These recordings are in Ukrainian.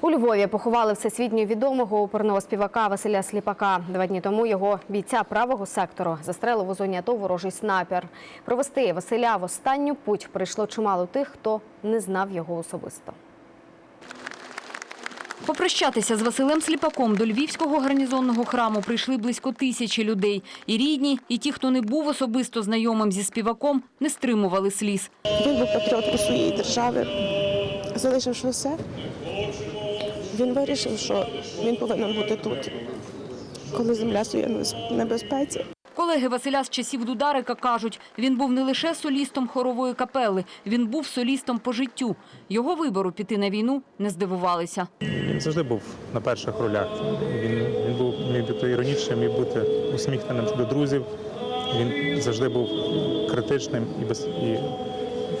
У Львові поховали всесвітньо відомого оперного співака Василя Сліпака. Два дні тому його бійця правого сектору застрелив у зоні АТО ворожий снайпер. Провести Василя в останню путь прийшло чимало тих, хто не знав його особисто. Попрощатися з Василем Сліпаком до Львівського гарнізонного храму прийшли близько тисячі людей. І рідні, і ті, хто не був особисто знайомим зі співаком, не стримували сліз. Він був патріоткою своєї держави, залишивши все. Він вирішив, що він повинен бути тут, коли земля стоїть в небезпеці. Колеги Василя з часів Дударика кажуть, він був не лише солістом хорової капели, він був солістом по життю. Його вибору піти на війну не здивувалися. Він завжди був на перших ролях. Він, він був міг бути іронічним, міг бути усміхненим до друзів. Він завжди був критичним і, без, і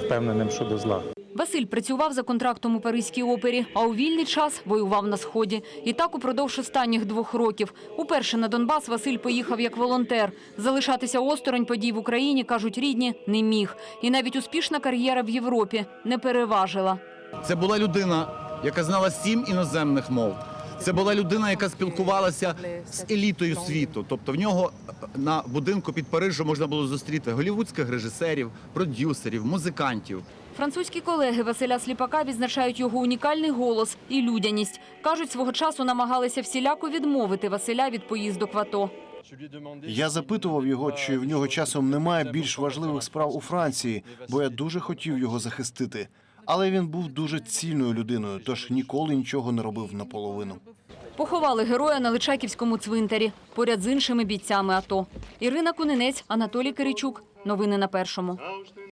впевненим щодо зла. Василь працював за контрактом у Паризькій опері, а у вільний час воював на Сході. І так упродовж останніх двох років. Уперше на Донбас Василь поїхав як волонтер. Залишатися осторонь подій в Україні, кажуть рідні, не міг. І навіть успішна кар'єра в Європі не переважила. Це була людина, яка знала сім іноземних мов. Це була людина, яка спілкувалася з елітою світу. Тобто в нього е, на будинку під Парижем можна було зустріти голівудських режисерів, продюсерів, музикантів. Французькі колеги Василя Сліпака відзначають його унікальний голос і людяність. Кажуть, свого часу намагалися всіляко відмовити Василя від поїздок в АТО. Я запитував його, чи в нього часом немає більш важливих справ у Франції, бо я дуже хотів його захистити. Але він був дуже цільною людиною, тож ніколи нічого не робив наполовину. Поховали героя на Личаківському цвинтарі поряд з іншими бійцями АТО. Ірина Кунинець, Анатолій Киричук. Новини на першому.